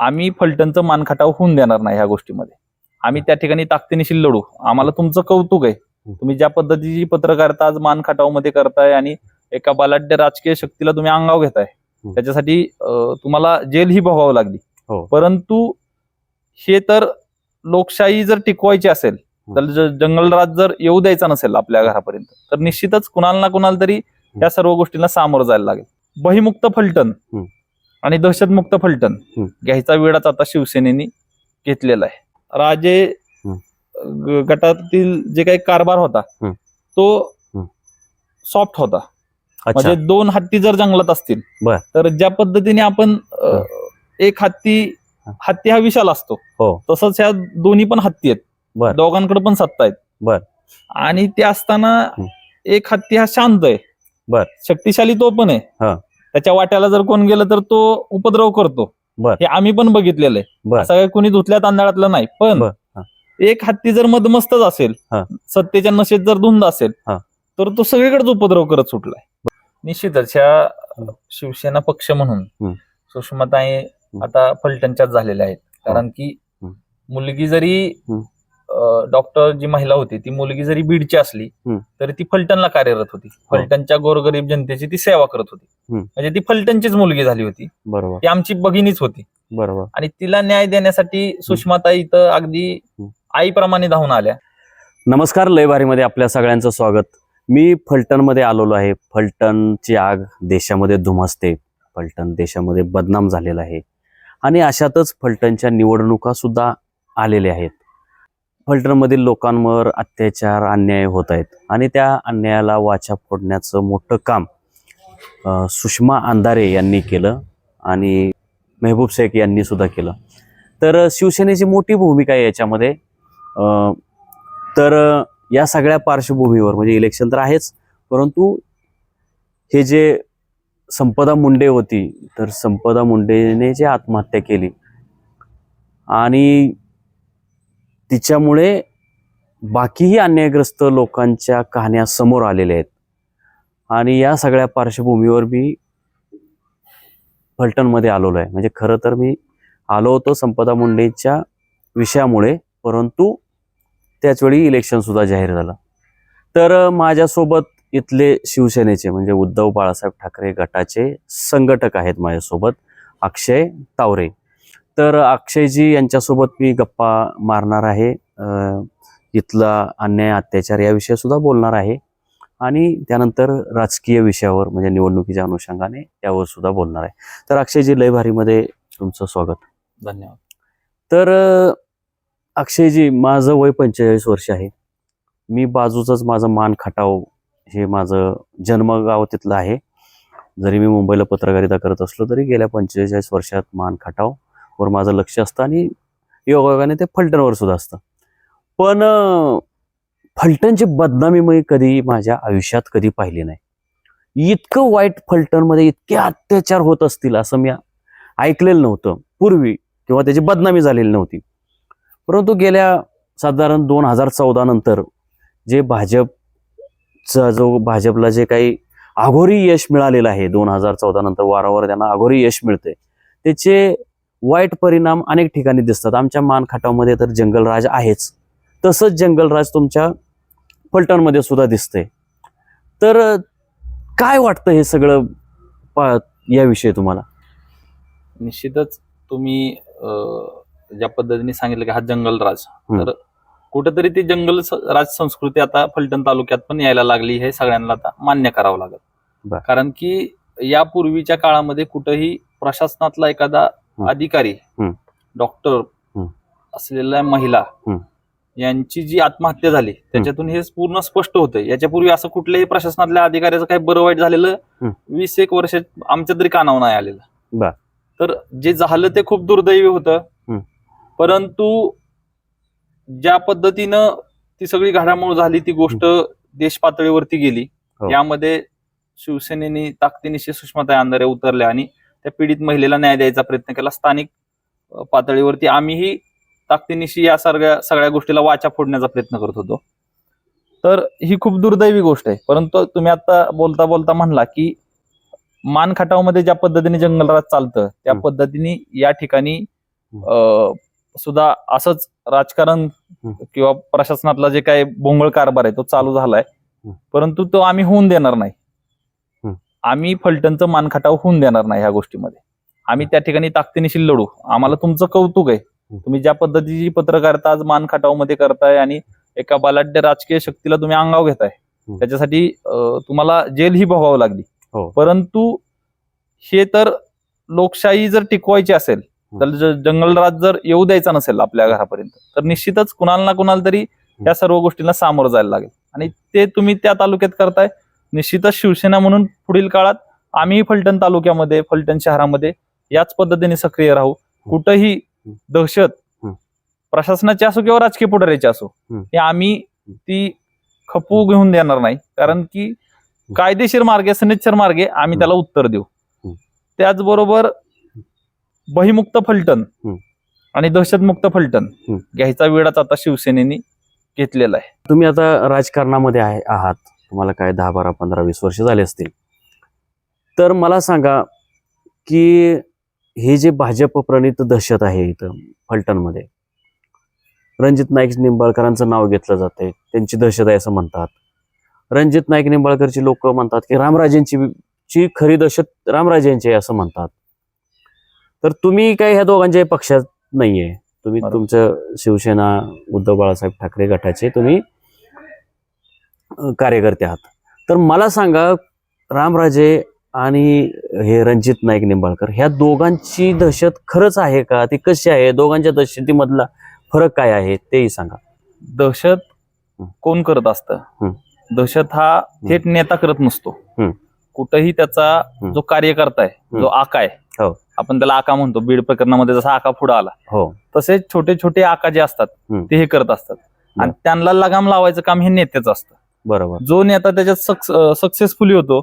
आम्ही फलटणचं मानखटाव होऊन देणार नाही ह्या गोष्टीमध्ये. आम्ही त्या ठिकाणी ताकदीनिशी लढू. आम्हाला तुमचं कौतुक आहे. तुम्ही ज्या पद्धतीची पत्रकारिता आज मानखटावमध्ये करताय आणि एका बलाढ्य राजकीय शक्तीला तुम्ही अंगाव घेताय. त्याच्यासाठी तुम्हाला जेल ही भोगावं लागली. हो. परंतु हे तर लोकशाही जर टिकवायची असेल तर जंगलराज जर येऊ द्यायचा नसेल आपल्या घरापर्यंत तर निश्चितच कुणाला ना कुणाला तरी या सर्व गोष्टींना सामोरं जायला लागेल. बहिमुक्त फलटण. आणि दहशतमुक्त फलटण. घ्यायचा वेळाच आता शिवसेनेने घेतलेला आहे राजे गटातील जे काही कारभार होता. तो. सॉफ्ट होता म्हणजे दोन हत्ती जर जंगलात असतील. तर ज्या पद्धतीने आपण एक हत्ती. हत्ती हा विशाल असतो हो. तसंच ह्या दोन्ही पण हत्ती. आहेत दोघांकडे पण सत्ता आहेत बर. आणि ते असताना. एक हत्ती हा शांत आहे बर. शक्तिशाली तो पण हा. आहे त्याच्या वाट्याला जर कोण गेलं तर तो उपद्रव करतो बर. हे आम्ही पण बघितलेलं आहे बर. असं काही कोणी धुतल्या तांदळातलं नाही पण बर. हा. एक हत्ती जर मदमस्तच असेल हा. सत्तेच्या नशेत जर धुंद असेल हा. तर तो सगळीकडेच उपद्रव करत सुटलाय निश्चितच ह्या शिवसेना पक्ष म्हणून. सुषमाताई आता फलटणच्याच झालेल्या आहेत कारण की. मुलगी जरी. डॉक्टर जी महिला होती ती मुलगी जरी बीडची असली हं. तरी ती फलटणला कार्यरत होती. फलटणच्या गोरगरीब जनतेची ती सेवा करत होती. हं. म्हणजे ती फलटणचीच मुलगी झाली होती. बरोबर. ती आमची भगिनीच होती. बरोबर. आणि तिला न्याय देण्यासाठी सुषमाताई इथं अगदी हं. आईप्रमाणे धावून आल्या. नमस्कार लयबारीमध्ये आपल्या सगळ्यांचं स्वागत. मी फलटणमध्ये आलेलो आहे. फलटणची आग देशामध्ये धुमसते. फलटण देशामध्ये बदनाम झालेला आहे. आणि अशातच फलटणच्या निवडणुका सुद्धा आलेल्या आहेत. फलटणमधील लोकांवर अत्याचार अन्याय होत आहेत. आणि त्या अन्यायाला वाचा फोडण्याचं मोठं काम सुषमा अंधारे यांनी केलं आणि मेहबूब शेख यांनी सुद्धा केलं. तर शिवसेनेची मोठी भूमिका आहे याच्यामध्ये. तर या सगळ्या पार्श्वभूमीवर म्हणजे इलेक्शन तर आहेच परंतु हे जे संपदा मुंडे होती तर संपदा मुंडेने जे आत्महत्या केली आणि तिच्यामुळे बाकीही अन्यायग्रस्त लोकांच्या कहाण्या समोर आलेल्या आहेत. आणि या सगळ्या पार्श्वभूमीवर मी फलटणमध्ये आलेलो आहे. म्हणजे खरं तर मी आलो होतो संपदा मुंडेच्या विषयामुळे परंतु त्याचवेळी इलेक्शन सुद्धा जाहीर झालं. तर माझ्यासोबत इथले शिवसेनेचे म्हणजे उद्धव बाळासाहेब ठाकरे गटाचे संघटक आहेत माझ्यासोबत अक्षय तावरे. तर अक्षयजी यांच्यासोबत मी गप्पा मारणार आहे. इथला अन्याय अत्याचार याविषयी सुद्धा बोलणार आहे. आणि त्यानंतर राजकीय विषयावर म्हणजे निवडणुकीच्या अनुषंगाने त्यावर सुद्धा बोलणार आहे. तर अक्षयजी लयभारीमध्ये तुमचं स्वागत. धन्यवाद. तर अक्षयजी माझं वय पंचेचाळीस वर्ष आहे. मी बाजूचंच माझं मान खटाव हे माझं जन्मगाव तिथलं आहे. जरी मी मुंबईला पत्रकारिता करत असलो तरी गेल्या पंचेचाळीस वर्षात मान खटाव वर माझं लक्ष असतं आणि योगायोगाने ते फलटणवर सुद्धा असतं. पण फलटणची बदनामी मी कधी माझ्या आयुष्यात कधी पाहिली नाही. इतकं वाईट फलटणमध्ये इतके अत्याचार होत असतील असं मी ऐकलेलं नव्हतं. पूर्वी किंवा त्याची बदनामी झालेली नव्हती. परंतु गेल्या साधारण दोन हजार चौदा नंतर जे भाजपचा जो भाजपला जे काही आघोरी यश मिळालेलं आहे दोन हजार चौदा नंतर वारंवार त्यांना अघोरी यश मिळते त्याचे वाईट परिणाम अनेक ठिकाणी दिसतात आमच्या मानखाटामध्ये तर जंगलराज आहेच तसंच जंगलराज तुमच्या फलटणमध्ये सुद्धा दिसतंय तर काय वाटतं हे सगळं पा याविषयी तुम्हाला निश्चितच तुम्ही ज्या पद्धतीने सांगितलं की हा जंगलराज. तर कुठेतरी ती जंगल राज संस्कृती आता फलटण तालुक्यात पण यायला लागली हे सगळ्यांना आता मान्य करावं लागेल बर. कारण की यापूर्वीच्या काळामध्ये कुठंही प्रशासनातला एखादा. अधिकारी. डॉक्टर. असलेल्या महिला. यांची जी आत्महत्या झाली त्याच्यातून हे पूर्ण स्पष्ट होतंय याच्यापूर्वी असं कुठल्याही प्रशासनातल्या अधिकाऱ्याचं काही बरं वाईट झालेलं. वीस एक वर्ष आमच्या तरी कानावर नाही आलेलं. तर जे झालं ते खूप दुर्दैवी होतं. परंतु ज्या पद्धतीनं ती सगळी घडामोड झाली ती गोष्ट देश पातळीवरती गेली हो. यामध्ये शिवसेनेने ताकदीनिशी सुषमाताई अंधारे उतरल्या आणि त्या पीडित महिलेला न्याय द्यायचा प्रयत्न केला स्थानिक पातळीवरती आम्हीही ताकदीनिशी या सगळ्या सगळ्या गोष्टीला वाचा फोडण्याचा प्रयत्न करत होतो तर ही खूप दुर्दैवी गोष्ट आहे परंतु तुम्ही आता बोलता बोलता म्हणला की मान खटावमध्ये ज्या पद्धतीने जंगलराज चालतं त्या. पद्धतीने या ठिकाणी सुद्धा असंच राजकारण. किंवा प्रशासनातला जे काही भोंगळ कारभार आहे तो चालू झालाय. परंतु तो आम्ही होऊन देणार नाही. आम्ही फलटणचं मानखटाव होऊन देणार नाही ह्या गोष्टीमध्ये. आम्ही त्या ठिकाणी ताकदीनिशी लढू. आम्हाला तुमचं कौतुक आहे. तुम्ही ज्या पद्धतीची पत्रकारिता आज मानखटावमध्ये करताय आणि एका बलाढ्य राजकीय शक्तीला तुम्ही अंगाव घेताय. त्याच्यासाठी तुम्हाला जेल ही भोगावं लागली. हो. परंतु हे तर लोकशाही जर टिकवायची असेल तर जंगलराज जर येऊ द्यायचा नसेल आपल्या घरापर्यंत तर निश्चितच कुणाला ना कुणाला तरी या सर्व गोष्टींना सामोरं जायला लागेल. आणि ते तुम्ही त्या तालुक्यात करताय निश्चितच शिवसेना म्हणून पुढील काळात आम्ही फलटण तालुक्यामध्ये फलटण शहरामध्ये याच पद्धतीने सक्रिय राहू कुठंही दहशत. प्रशासनाची असो किंवा राजकीय पुढाऱ्याची असो. हे आम्ही ती खपू घेऊन देणार नाही कारण की कायदेशीर मार्गे सनिच्छर मार्गे आम्ही त्याला उत्तर देऊ. त्याचबरोबर बहिमुक्त फलटण. आणि दहशतमुक्त फलटण. घ्यायचा वेळाच आता शिवसेनेने घेतलेला आहे तुम्ही आता राजकारणामध्ये आहे आहात तुम्हाला काय दहा बारा पंधरा वीस वर्ष झाले असतील. तर मला सांगा की हे जे भाजप प्रणित दहशत आहे इथं फलटणमध्ये रणजित नाईक निंबाळकरांचं नाव घेतलं जातंय. त्यांची दहशत आहे असं म्हणतात. रणजित नाईक निंबाळकरची लोक म्हणतात की रामराजेंची ची खरी दहशत रामराजेंची आहे असं म्हणतात. तर तुम्ही काय ह्या दोघांच्या पक्षात नाहीये. तुम्ही. तुमचं शिवसेना उद्धव बाळासाहेब ठाकरे गटाचे तुम्ही कार्यकर्ते आहात. तर मला सांगा रामराजे आणि हे रणजित नाईक निंबाळकर ह्या दोघांची दहशत खरंच आहे का? ती कशी आहे? दोघांच्या दहशतीमधला फरक काय आहे तेही सांगा. दहशत. कोण करत असतं. दहशत हा थेट नेता करत नसतो. कुठंही त्याचा जो कार्यकर्ता आहे जो आका आहे हो. आपण त्याला आका म्हणतो बीड प्रकरणामध्ये जसा आका पुढे आला हो. तसेच छोटे छोटे आका जे असतात. ते हे करत असतात. आणि त्यांना लगाम लावायचं काम हे नेत्याचं असतं. बरोबर जो नेता त्याच्यात सक्सेसफुली होतो.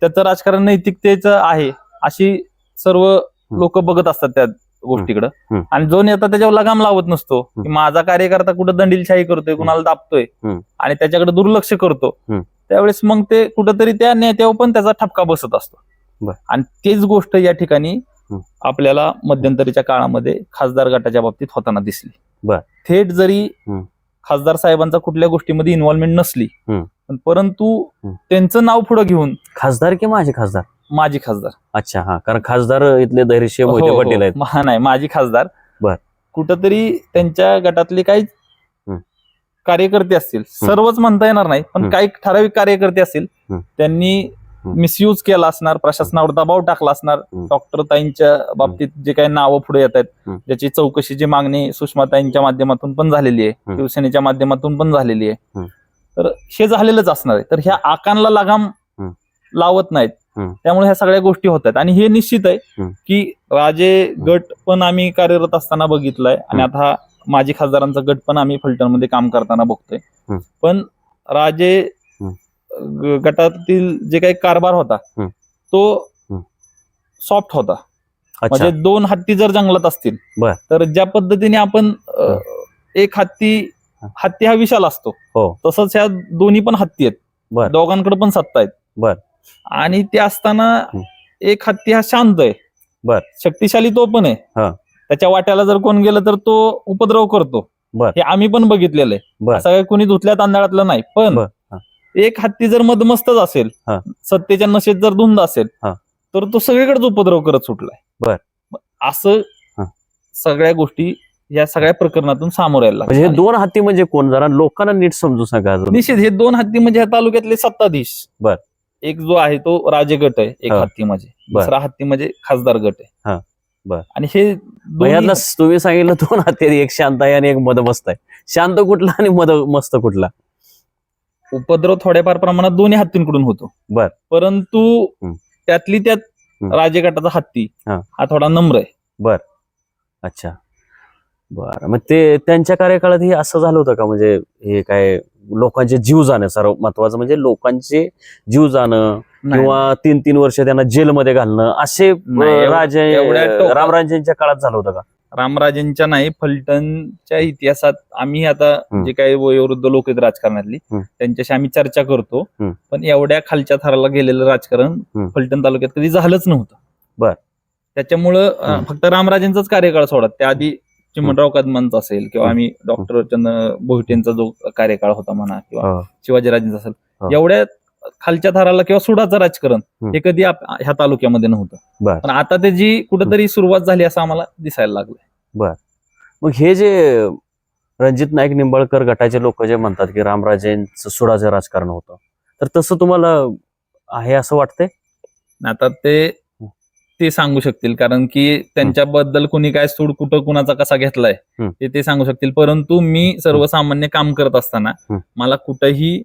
त्याचं राजकारण नैतिकतेचं आहे अशी सर्व लोक बघत असतात त्या गोष्टीकडे. आणि जो नेता त्याच्यावर लगाम लावत नसतो की. माझा कार्यकर्ता कुठं दंडीलशाही करतोय कुणाला दाबतोय. आणि त्याच्याकडे दुर्लक्ष करतो. त्यावेळेस मग ते कुठंतरी त्या नेत्यावर पण त्याचा ठपका बसत असतो. आणि तेच गोष्ट या ठिकाणी. आपल्याला मध्यंतरीच्या काळामध्ये खासदार गटाच्या बाबतीत होताना दिसली बर. थेट जरी. खासदार साहेबांचा कुठल्या गोष्टीमध्ये इन्व्हॉल्वमेंट नसली परंतु. त्यांचं नाव पुढे घेऊन खासदार की माझे खासदार माजी खासदार अच्छा हा कारण खासदार इथले मोहिते हो, हो. पाटील आहेत मा- नाही माजी खासदार बर. कुठंतरी त्यांच्या गटातले काही. कार्यकर्ते असतील सर्वच म्हणता येणार नाही पण. काही ठराविक कार्यकर्ते असतील. त्यांनी. मिसयूज केला असणार प्रशासनावर दबाव टाकला असणार. डॉक्टर ताईंच्या बाबतीत जे काही नावं पुढे येत आहेत. ज्याची चौकशीची मागणी सुषमाताईंच्या माध्यमातून पण झालेली आहे. शिवसेनेच्या माध्यमातून पण झालेली आहे. तर हे झालेलंच असणार आहे तर ह्या आकांना लगाम. लावत नाहीत. त्यामुळे ह्या सगळ्या गोष्टी होत आहेत आणि हे निश्चित आहे. की राजे गट पण आम्ही कार्यरत असताना बघितलाय आणि. आता माजी खासदारांचा गट पण आम्ही फलटणमध्ये काम करताना बघतोय. पण राजे गटातील जे काही कारभार होता. तो. सॉफ्ट होता म्हणजे दोन हत्ती जर जंगलात असतील. तर ज्या पद्धतीने आपण एक हत्ती. हत्ती हा विशाल असतो हो. तसंच ह्या दोन्ही पण हत्ती. आहेत दोघांकडे पण सत्ता आहेत बर. आणि ते असताना. एक हत्ती हा शांत आहे बर. शक्तिशाली तो पण आहे. त्याच्या वाट्याला जर कोण गेलं तर तो उपद्रव करतो. हे आम्ही पण बघितलेलं आहे बर. असं काही कोणी धुतल्या तांदळातलं नाही पण. एक हत्ती जर मदमस्तच असेल हा. सत्तेच्या नशेत जर धुंद असेल हा. तर तो सगळीकडेच उपद्रव करत सुटलाय बर. असं हा. सगळ्या गोष्टी या सगळ्या प्रकरणातून सामोरे यायला म्हणजे हे लागतात. दोन हत्ती म्हणजे कोण जरा लोकांना नीट समजू सांगा अजून निश्चित हे दोन हत्ती म्हणजे ह्या तालुक्यातले सत्ताधीश बर. एक जो आहे तो राजे गट आहे एक हा. हत्ती म्हणजे बर. दुसरा हत्ती म्हणजे खासदार गट आहे. बर. आणि हे मग दोन्ही- यातला तुम्ही सांगितलं दोन हत्ती आहेत, एक शांत आहे आणि एक मदमस्त आहे शांत कुठला आणि मद मस्त कुठला उपद्रव थोड्याफार प्रमाणात दोन्ही हत्तींकडून होतो बर. परंतु हं. त्यातली त्यात हं. राजे गटाचा हत्ती हा. हा थोडा नम्र आहे अच्छा बरं मग ते त्यांच्या कार्यकाळात हे असं झालं होतं का म्हणजे हे काय लोकांचे जीव जाणं सर्व महत्वाचं म्हणजे लोकांचे जीव जाणं नाही. किंवा तीन तीन वर्ष त्यांना जेलमध्ये घालणं असे नाही, अं, राजे एवढ्या टोकात- रामराजेंच्या काळात झालं होतं का रामराजेंच्या नाही फलटणच्या इतिहासात आम्ही आता. जे काही वयोवृद्ध लोक आहेत राजकारणातली. त्यांच्याशी आम्ही चर्चा करतो. पण एवढ्या खालच्या थराला गेलेलं राजकारण. फलटण तालुक्यात कधी झालंच नव्हतं बर. त्याच्यामुळं. फक्त रामराजेंचाच कार्यकाळ सोडा त्याआधी चिमणराव कदमांचा असेल किंवा आम्ही डॉक्टर चंद भोईटेंचा जो कार्यकाळ होता म्हणा किंवा हो. शिवाजीराजेंचा असेल हो. एवढ्या खालच्या थराला किंवा सुडाचं राजकारण. हे कधी ह्या तालुक्यामध्ये नव्हतं बर. पण आता त्याची कुठेतरी सुरुवात झाली असं आम्हाला दिसायला लागलं मग हे जे रणजित नाईक निंबाळकर गटाचे लोक जे म्हणतात की रामराजेंचं सुडाचं राजकारण होतं तर तसं तुम्हाला आहे असं वाटतंय आता ते ते सांगू शकतील कारण की त्यांच्याबद्दल कुणी काय सूड कुठं कुणाचा कसा घेतलाय. ते ते सांगू शकतील परंतु मी सर्वसामान्य काम करत असताना. मला कुठंही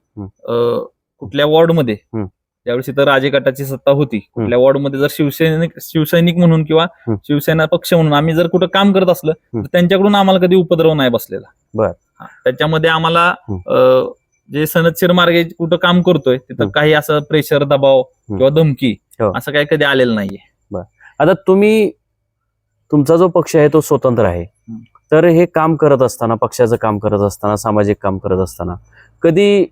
कुठल्या वॉर्डमध्ये. ज्यावेळेस इथं राजे गटाची सत्ता होती कुठल्या वॉर्डमध्ये जर शिवसैनिक शिवसैनिक म्हणून किंवा. शिवसेना पक्ष म्हणून आम्ही जर कुठं काम करत असलं. तर त्यांच्याकडून आम्हाला कधी उपद्रव नाही बसलेला बर. त्याच्यामध्ये आम्हाला जे सनदशीर मार्गे कुठं काम करतोय तिथं. काही असं प्रेशर दबाव किंवा धमकी हो. असं काही कधी आलेलं नाहीये आता तुम्ही तुमचा जो पक्ष आहे तो स्वतंत्र आहे. तर हे काम करत असताना पक्षाचं काम करत असताना सामाजिक काम करत असताना कधी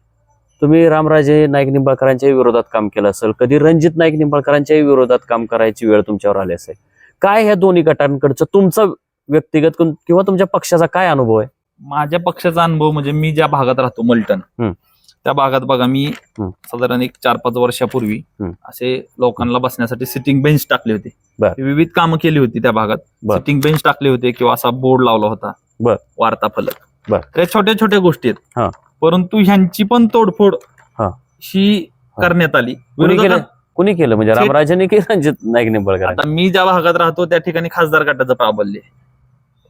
तुम्ही रामराजे नाईक निंबाळकरांच्या विरोधात काम केलं असेल कधी रणजित नाईक निंबाळकरांच्या विरोधात काम करायची वेळ तुमच्यावर आली असेल काय ह्या दोन्ही गटांकडचं तुमचा व्यक्तिगत किंवा तुमच्या पक्षाचा काय अनुभव आहे माझ्या पक्षाचा अनुभव म्हणजे मी ज्या भागात राहतो मलटण हम्म. त्या भागात बघा मी. साधारण एक चार पाच वर्षापूर्वी. असे लोकांना बसण्यासाठी सिटिंग बेंच टाकले होते. विविध कामं केली होती त्या भागात. सिटिंग बेंच टाकले होते किंवा असा बोर्ड लावला होता बर. वार्ता फलक बर. त्या छोट्या छोट्या गोष्टी. आहेत परंतु ह्यांची पण तोडफोड हा. करण्यात आली कोणी केलं कोणी केलं म्हणजे रामराजेने की रणजित नाईक निंबाळकर आता मी ज्या भागात राहतो त्या ठिकाणी खासदार गटाचं प्राबल्य आहे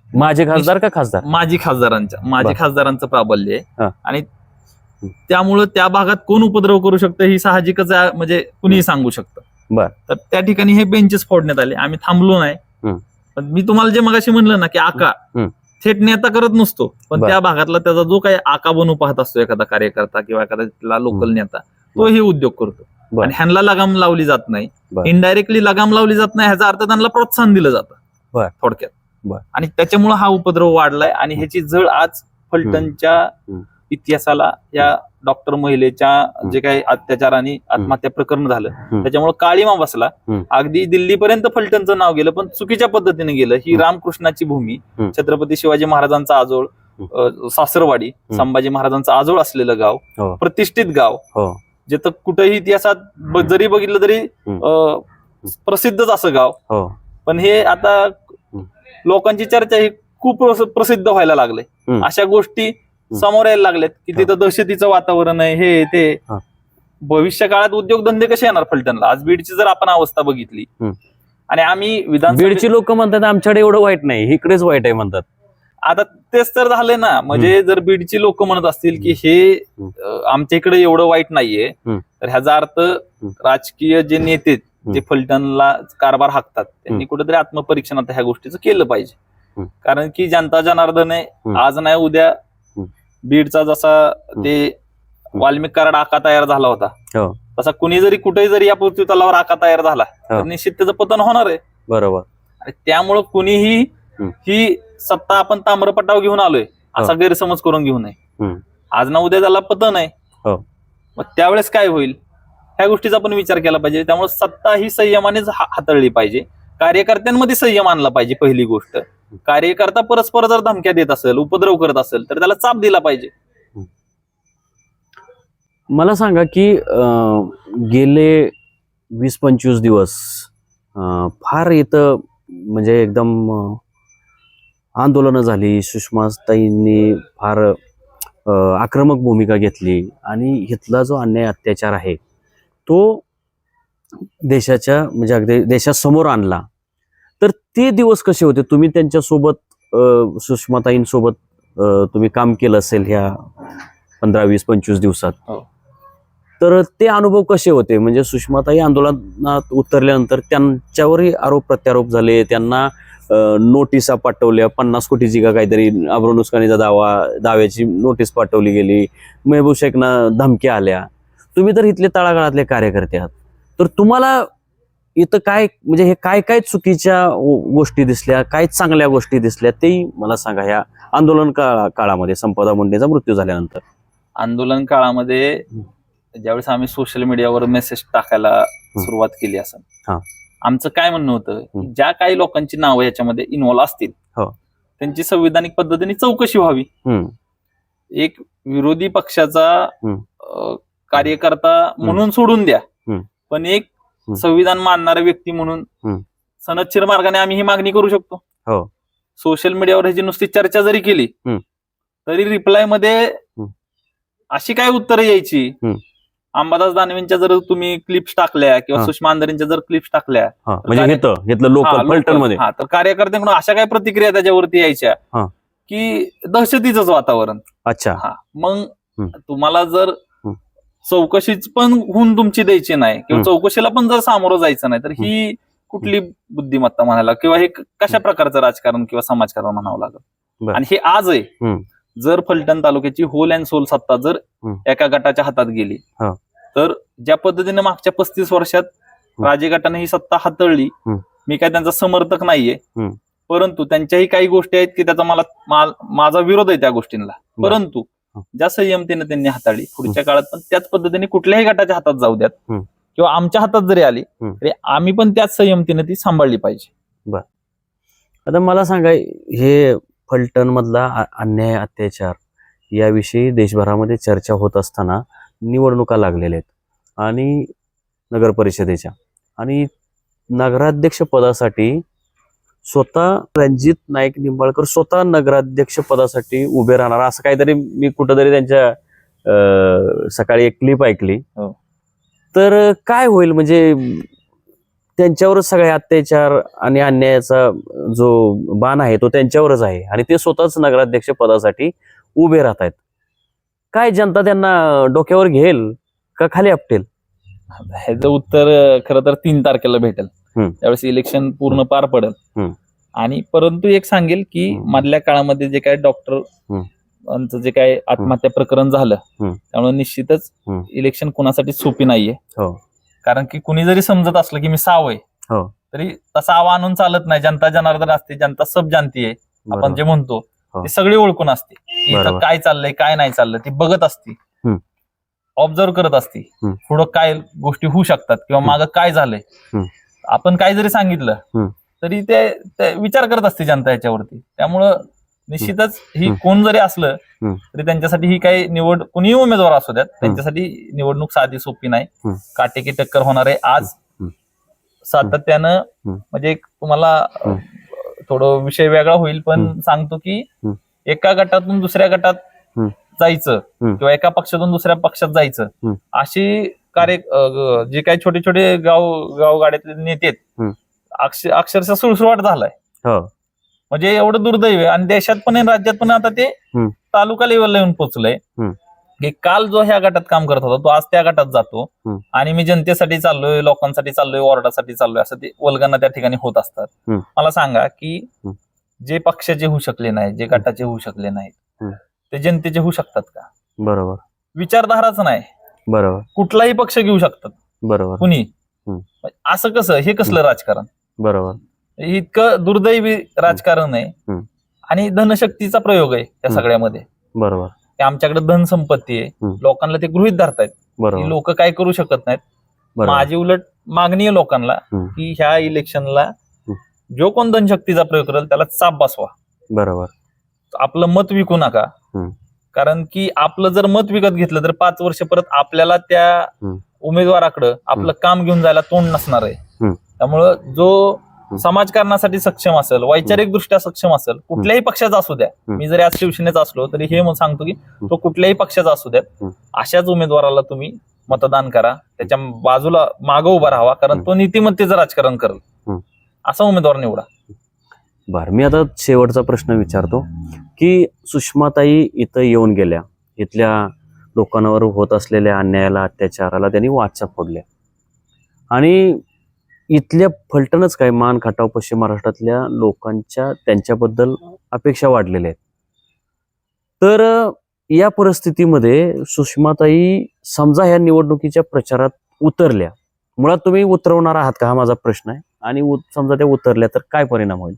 माझे खासदार का खासदार माजी खासदारांच्या माजी बर. खासदारांचं प्राबल्य हा. आहे आणि त्यामुळं त्या भागात कोण उपद्रव करू शकतं ही साहजिकच आहे, म्हणजे कुणीही सांगू शकतं बर. तर त्या ठिकाणी हे बेंचेस फोडण्यात आले आम्ही थांबलो नाही. पण मी तुम्हाला जे मगाशी म्हणलं ना की आका. थेट नेता करत नसतो पण. त्या भागातला त्याचा जो काही आका बनू पाहत असतो एखादा कार्यकर्ता किंवा एखादा लोकल. नेता तो हे उद्योग करतो. आणि ह्यांना लगाम लावली जात नाही. इनडायरेक्टली लगाम लावली जात नाही ह्याचा अर्थ त्यांना प्रोत्साहन दिलं जातं. थोडक्यात. आणि त्याच्यामुळे हा उपद्रव वाढलाय आणि ह्याची झळ आज फलटणच्या. इतिहासाला या डॉक्टर महिलेच्या जे काही अत्याचार आणि आत्महत्या प्रकरण झालं त्याच्यामुळे काळीमा बसला. अगदी दिल्लीपर्यंत फलटणचं नाव गेलं पण चुकीच्या पद्धतीने गेलं. ही. रामकृष्णाची भूमी. छत्रपती शिवाजी महाराजांचा आजोळ सासरवाडी संभाजी महाराजांचं आजोळ असलेलं गाव हो. प्रतिष्ठित गाव हो. जिथं कुठेही इतिहासात जरी बघितलं तरी प्रसिद्धच असं गाव. हो. पण हे आता लोकांची चर्चा ही खूप प्रस- प्रसिद्ध व्हायला लागले. अशा गोष्टी समोर यायला लागल्यात की तिथं दहशतीचं वातावरण आहे हे ते. भविष्य काळात उद्योगधंदे कसे येणार फलटणला आज बीडची जर आपण अवस्था बघितली. आणि आम्ही विधानसभा बीडची लोक म्हणतात आमच्याकडे एवढं वाईट नाही इकडेच वाईट आहे म्हणतात आता तेच तर झालंय ना म्हणजे जर बीडची लोक म्हणत असतील की हे आमच्या इकडे एवढं वाईट नाहीये. तर ह्याचा अर्थ राजकीय जे नेते जे फलटणला कारभार हाकतात त्यांनी कुठेतरी आत्मपरीक्षण आता ह्या गोष्टीचं केलं पाहिजे. कारण की जनता जनार्दन आहे. आज नाही उद्या. बीडचा जसा ते वाल्मिक कराड आका तयार झाला होता. हो. तसा कुणी जरी कुठेही जरी या पृथ्वी तलावर आका तयार झाला तर हो. निश्चित त्याचं पतन होणार आहे. बरोबर. आणि त्यामुळं कुणीही. ही सत्ता आपण ताम्रपटाव घेऊन आलोय असा गैरसमज करून घेऊ नये. आज ना उद्या त्याला पतन आहे. हो. मग त्यावेळेस काय होईल? ह्या गोष्टीचा पण विचार केला पाहिजे. त्यामुळे सत्ता ही संयमानेच हा- हाताळली पाहिजे. कार्यकर्त्यांमध्ये संयम आणला पाहिजे पहिली गोष्ट. कार्यकर्ता परस्पर जर धमक्या देत असेल उपद्रव करत असेल तर त्याला चाप दिला पाहिजे. मला सांगा की अं, गेले वीस पंचवीस दिवस अं, फार इथं म्हणजे एकदम अं, आंदोलनं झाली. सुषमाताईंनी फार अं, आक्रमक भूमिका घेतली. आणि इथला जो अन्याय अत्याचार आहे तो देशाच्या म्हणजे अगदी देशासमोर आणला. ते दिवस कसे होते? तुम्ही त्यांच्यासोबत सुषमाताईंसोबत तुम्ही काम केलं असेल ह्या पंधरा वीस पंचवीस दिवसात. हो. तर ते अनुभव कसे होते? म्हणजे सुषमाताई आंदोलनात उतरल्यानंतर त्यांच्यावरही आरोप प्रत्यारोप झाले. त्यांना नोटिसा पाठवल्या. पन्नास कोटीची का काहीतरी आब्रुनुस्कानीचा दावा दाव्याची नोटीस पाठवली गेली. मेहबूब शेखना धमक्या आल्या. तुम्ही तर इथले तळागाळातले कार्यकर्ते आहात. तर तुम्हाला इथं काय म्हणजे हे काय काय चुकीच्या गोष्टी दिसल्या काय चांगल्या गोष्टी दिसल्या तेही मला सांगा ह्या आंदोलन काळा काळामध्ये संपदा मुंडेचा मृत्यू झाल्यानंतर आंदोलन काळामध्ये ज्यावेळेस आम्ही सोशल मीडियावर मेसेज टाकायला सुरुवात केली. असं आमचं काय म्हणणं होतं. ज्या काही लोकांची नावं याच्यामध्ये इन्व्हॉल्व असतील हो. त्यांची संविधानिक पद्धतीने चौकशी व्हावी एक विरोधी पक्षाचा कार्यकर्ता म्हणून सोडून द्या. पण एक. संविधान मानणारा व्यक्ती म्हणून. सनदशीर मार्गाने आम्ही ही मागणी करू शकतो हो. सोशल मीडियावर ह्याची नुसती चर्चा जरी केली. तरी रिप्लायमध्ये. अशी काय उत्तरं यायची. अंबादास दानवेंच्या जर तुम्ही क्लिप्स टाकल्या किंवा. सुषमा अंधारेंच्या जर क्लिप्स टाकल्या म्हणजे तर कार्यकर्त्यांकडून अशा काय प्रतिक्रिया त्याच्यावरती यायच्या. की दहशतीच वातावरण अच्छा हा मग. तुम्हाला जर. चौकशीच पण होऊन तुमची द्यायची नाही किंवा. चौकशीला पण जर सामोरं जायचं नाही तर ही कुठली बुद्धिमत्ता म्हणायला किंवा हे कशा प्रकारचं राजकारण किंवा समाजकारण म्हणावं लागेल. आणि हे आज आहे हं. जर फलटण तालुक्याची होल अँड सोल सत्ता जर. एका गटाच्या हातात गेली. तर ज्या पद्धतीने मागच्या पस्तीस वर्षात. राजे गटाने ही सत्ता हाताळली. मी काय त्यांचा समर्थक नाहीये. परंतु त्यांच्याही काही गोष्टी आहेत की त्याचा मला माझा विरोध आहे त्या गोष्टींना. परंतु. ज्या संयमतेने त्यांनी हाताळली पुढच्या काळात पण त्याच पद्धतीने कुठल्याही गटाच्या हातात जाऊ द्यात. किंवा आमच्या हातात जरी आली. तरी आम्ही पण त्याच संयमतेने ती सांभाळली पाहिजे. आता मला सांगा हे फलटण मधला अन्याय अत्याचार याविषयी देशभरामध्ये चर्चा होत असताना निवडणुका लागलेल्या आहेत. आणि नगर परिषदेच्या आणि नगराध्यक्ष पदासाठी स्वतः रणजित नाईक निंबाळकर स्वतः नगराध्यक्ष पदासाठी उभे राहणार. असं काहीतरी मी कुठंतरी त्यांच्या सकाळी एक क्लिप ऐकली. हो. तर काय होईल? म्हणजे त्यांच्यावरच सगळे अत्याचार आणि अन्यायाचा जो बाण आहे तो त्यांच्यावरच आहे आणि ते स्वतःच नगराध्यक्ष पदासाठी उभे राहत आहेत. काय जनता त्यांना डोक्यावर घेईल का खाली आपटेल? ह्याचं उत्तर खरं तर तीन तारखेला भेटेल. त्यावेळेस इलेक्शन पूर्ण पार पडेल. आणि परंतु एक सांगेल की. मधल्या काळामध्ये जे काय डॉक्टर जे काय आत्महत्या प्रकरण झालं. त्यामुळे निश्चितच. इलेक्शन कुणासाठी सोपी नाहीये हो. कारण की कुणी जरी समजत असलं की मी साव आहे हो. तरी तसा आवा आणून चालत नाही जनता जनार्दन असते जनता सब जानती आहे आपण. जे म्हणतो हो. ती सगळी ओळखून असते इथं. काय चाललंय काय नाही चाललंय ती बघत असती. ऑब्झर्व करत असती. पुढं काय गोष्टी होऊ शकतात किंवा. मागं काय झालंय. आपण काय जरी सांगितलं. तरी ते ते विचार करत असते जनता याच्यावरती त्यामुळं निश्चितच ही. कोण जरी असलं. तरी त्यांच्यासाठी ही काही निवड कुणीही उमेदवार असू द्यात त्यांच्यासाठी निवडणूक साधी सोपी नाही. काटेकी टक्कर होणार आहे आज. सातत्यानं. म्हणजे तुम्हाला. थोडं विषय वेगळा होईल पण. सांगतो की. एका गटातून दुसऱ्या गटात. जायचं. किंवा एका पक्षातून दुसऱ्या पक्षात जायचं. अशी कार्य जे काही छोटे छोटे गाव गाव गाड्यातले नेते आहेत. अक्ष- अक्षरशः सुळसुळाट झालाय हो म्हणजे एवढं दुर्दैव आहे आणि देशात पण आहे, राज्यात पण आता ते. तालुका लेवलला येऊन पोहोचलंय. की काल जो ह्या गटात काम करत होता तो आज त्या गटात जातो. आणि मी जनतेसाठी चाललोय लोकांसाठी चाललोय वॉर्डासाठी चाललोय असं ते वल्गना त्या ठिकाणी होत असतात. मला सांगा की. जे पक्षाचे होऊ शकले नाहीत जे गटाचे होऊ शकले नाहीत. ते जनतेचे होऊ शकतात का बरोबर विचारधाराच नाही बरोबर. कुठलाही पक्ष घेऊ शकतात. बरोबर. कुणी. असं कसं? हे कसलं राजकारण? बरोबर. इतकं दुर्दैवी राजकारण आहे. हं. आणि धनशक्तीचा प्रयोग आहे त्या. सगळ्यामध्ये. बरोबर. आमच्याकडे धनसंपत्ती आहे. हं. लोकांना ते गृहित धरतायत लोक काय करू शकत नाहीत. बरोबर. माझी उलट मागणी आहे लोकांना. की ह्या इलेक्शनला. जो कोण धनशक्तीचा प्रयोग करेल त्याला चाप बसवा. बरोबर. आपलं मत विकू नका. कारण की आपलं जर मत विकत घेतलं तर पाच वर्ष परत आपल्याला त्या. उमेदवाराकडं आपलं काम घेऊन जायला तोंड नसणार आहे. त्यामुळं जो. समाजकारणासाठी सक्षम असेल वैचारिक दृष्ट्या सक्षम असेल कुठल्याही पक्षाचा असू द्या. मी जरी आज शिवसेनेचा असलो तरी हे सांगतो की तो कुठल्याही पक्षाचा असू द्या. अशाच उमेदवाराला तुम्ही मतदान करा त्याच्या बाजूला मागं उभा राहावा कारण. तो नीतिमत्तेचं राजकारण करेल. असा उमेदवार निवडा बर मी आता शेवटचा प्रश्न विचारतो की सुषमाताई इथं येऊन गेल्या इथल्या लोकांवर होत असलेल्या अन्यायाला अत्याचाराला त्यांनी वाचा फोडल्या. आणि इथल्या फलटणच काय मान खटाव पश्चिम महाराष्ट्रातल्या लोकांच्या त्यांच्याबद्दल अपेक्षा वाढलेल्या आहेत. तर या परिस्थितीमध्ये सुषमाताई समजा ह्या निवडणुकीच्या प्रचारात उतरल्या. मुळात तुम्ही उतरवणार आहात का? हा माझा प्रश्न आहे. आणि समजा त्या उतरल्या तर काय परिणाम होईल?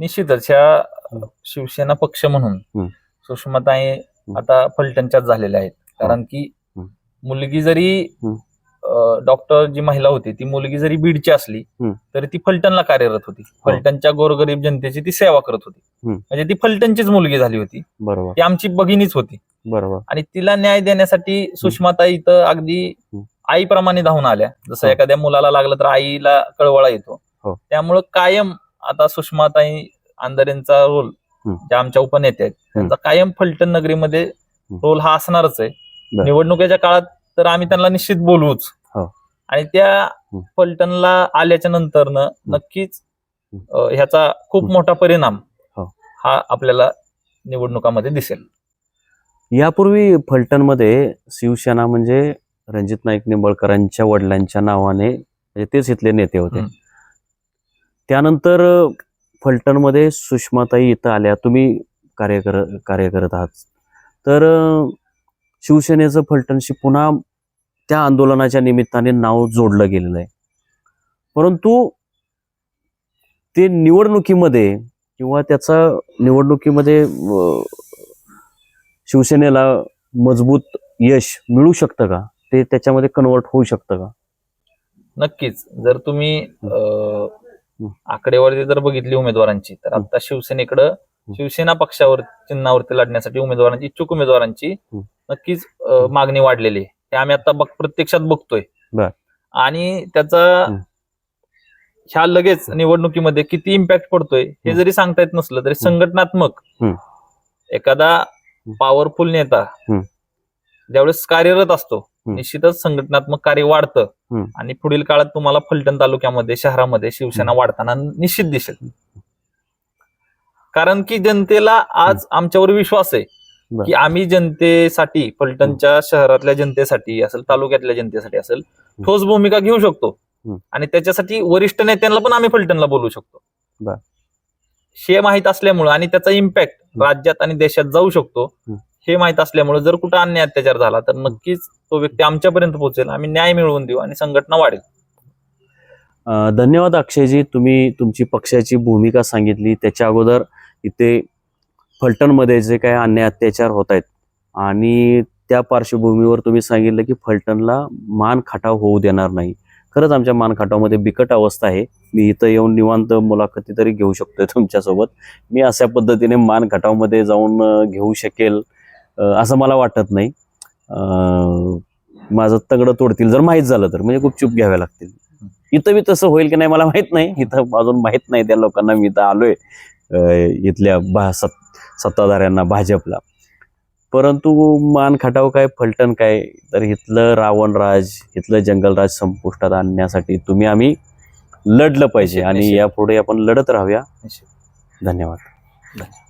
निश्चितच ह्या शिवसेना पक्ष म्हणून हं. सुषमाताई आता फलटणच्याच झालेल्या आहेत कारण की हं. मुलगी जरी हं. डॉक्टर जी महिला होती ती मुलगी जरी बीडची असली. तरी ती फलटणला कार्यरत होती फलटणच्या गोरगरीब जनतेची ती सेवा करत होती. म्हणजे ती फलटणचीच मुलगी झाली होती बरोबर ती आमची भगिनीच होती बरोबर आणि तिला न्याय देण्यासाठी सुषमाताई इथं अगदी. आईप्रमाणे धावून आल्या जसं हो. एखाद्या मुलाला लागलं तर आईला कळवळा येतो हो. त्यामुळं कायम आता सुषमाताई आंदरेंचा रोल. ज्या आमच्या उपनेत्या आहेत त्यांचा कायम फलटण नगरीमध्ये रोल हा असणारच आहे. निवडणुकीच्या काळात तर आम्ही त्यांना निश्चित बोलवूच हो. आणि त्या फलटणला आल्याच्या नंतरनं नक्कीच ह्याचा खूप. मोठा परिणाम हो. हा आपल्याला निवडणुकामध्ये दिसेल यापूर्वी फलटणमध्ये शिवसेना म्हणजे रणजित नाईक निंबाळकरांच्या वडिलांच्या नावाने तेच इथले नेते होते. त्यानंतर फलटणमध्ये सुषमाताई इथं आल्या. तुम्ही कार्य कर कार्य करत आहात. तर शिवसेनेचं फलटणशी पुन्हा त्या आंदोलनाच्या निमित्ताने नाव जोडलं गेलेलं आहे. परंतु ते निवडणुकीमध्ये किंवा त्याचा निवडणुकीमध्ये शिवसेनेला मजबूत यश मिळू शकतं का? ते त्याच्यामध्ये कन्वर्ट होऊ शकतं का? नक्कीच. जर तुम्ही आकडेवारी जर बघितली उमेदवारांची तर आता शिवसेनेकडं शिवसेना पक्षावर चिन्हावरती लढण्यासाठी उमेदवारांची इच्छुक उमेदवारांची. नक्कीच मागणी वाढलेली आहे हे आम्ही आता बघ प्रत्यक्षात बघतोय. आणि त्याचा. ह्या लगेच निवडणुकीमध्ये किती इम्पॅक्ट पडतोय हे. जरी सांगता येत नसलं तरी संघटनात्मक. एखादा पॉवरफुल नेता. ज्यावेळेस कार्यरत असतो. निश्चितच संघटनात्मक कार्य वाढतं. आणि पुढील काळात तुम्हाला फलटण तालुक्यामध्ये शहरामध्ये शिवसेना वाढताना निश्चित दिसेल कारण की जनतेला आज आमच्यावर विश्वास आहे. की आम्ही जनतेसाठी फलटणच्या शहरातल्या जनतेसाठी असेल तालुक्यातल्या जनतेसाठी असेल ठोस भूमिका घेऊ शकतो. आणि त्याच्यासाठी वरिष्ठ नेत्यांना पण आम्ही फलटणला बोलू शकतो. हे माहीत असल्यामुळं आणि त्याचा इम्पॅक्ट. राज्यात आणि देशात जाऊ शकतो. हे माहीत असल्यामुळे जर कुठं अन्याय अत्याचार झाला तर नक्कीच तो व्यक्ती आमच्यापर्यंत पोहोचेल. आम्ही न्याय मिळवून देऊ आणि संघटना वाढेल. धन्यवाद अक्षयजी. तुम्ही तुमची पक्षाची भूमिका सांगितली. त्याच्या अगोदर इथे फलटणमध्ये जे काही अन्याय अत्याचार होत आहेत आणि त्या पार्श्वभूमीवर तुम्ही सांगितलं की फलटणला मान खटाव होऊ देणार नाही. खरंच आमच्या मान खटावमध्ये बिकट अवस्था आहे. मी इथं येऊन निवांत मुलाखती तरी घेऊ शकतोय तुमच्यासोबत. मी अशा पद्धतीने मान खटावमध्ये जाऊन घेऊ शकेल. असं मला वाटत नाही. माझं तगडं तोडतील. जर माहीत झालं तर म्हणजे गुपचूप घ्याव्या लागतील. इथं बी तसं होईल की नाही मला माहीत नाही. इथं अजून माहीत नाही त्या लोकांना मी इथं आलोय इथल्या भा सत सत्ताधाऱ्यांना भाजपला. परंतु मान खटाव काय फलटण काय तर इथलं रावणराज इथलं जंगलराज संपुष्टात आणण्यासाठी तुम्ही आम्ही लढलं पाहिजे. आणि. यापुढे आपण लढत राहूया. धन्यवाद. धन्यवाद.